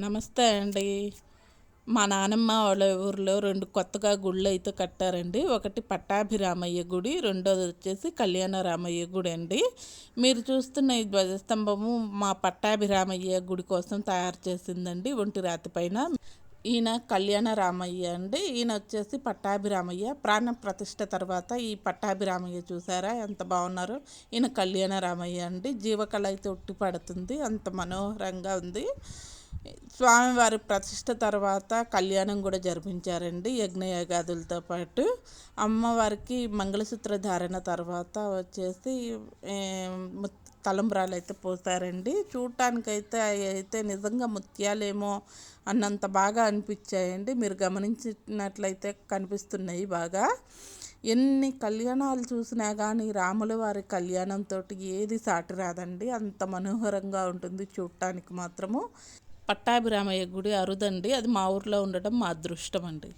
నమస్తే అండి. మా నానమ్మ వాళ్ళ ఊర్లో రెండు కొత్తగా గుళ్ళు అయితే కట్టారండి. ఒకటి పట్టాభిరామయ్య గుడి రెండోది వచ్చేసి కళ్యాణరామయ్య గుడి అండి. మీరు చూస్తున్న ఈ ధ్వజస్తంభము మా పట్టాభిరామయ్య గుడి కోసం తయారు చేసిందండి. ఒంటి రాతి పైన ఈయన కళ్యాణ రామయ్య అండి. ఈయన వచ్చేసి పట్టాభిరామయ్య. ప్రాణ ప్రతిష్ట తర్వాత ఈ పట్టాభిరామయ్య చూసారా? ఎంత బాగున్నారు. ఈయన కళ్యాణ రామయ్య అండి. జీవకళ అయితే ఉట్టి పడుతుంది అంత మనోహరంగా ఉంది. స్వామివారి ప్రతిష్ట తర్వాత కళ్యాణం కూడా జరిపించారండి యజ్ఞయాగాదులతో పాటు. అమ్మవారికి మంగళసూత్ర ధారణ తర్వాత వచ్చేసి తలంబ్రాలు అయితే పోసారండి. చూడటానికైతే అయితే నిజంగా ముత్యాలేమో అన్నంత బాగా అనిపించాయండి. మీరు గమనించినట్లయితే కనిపిస్తున్నాయి బాగా. ఎన్ని కళ్యాణాలు చూసినా కానీ రాముల వారి కళ్యాణంతో ఏది సాటి రాదండి. అంత మనోహరంగా ఉంటుంది చూడటానికి మాత్రము. పట్టాభిరామయ్య గుడి అరుదండి. అది మా ఊర్లో ఉండటం మా అదృష్టం అండి.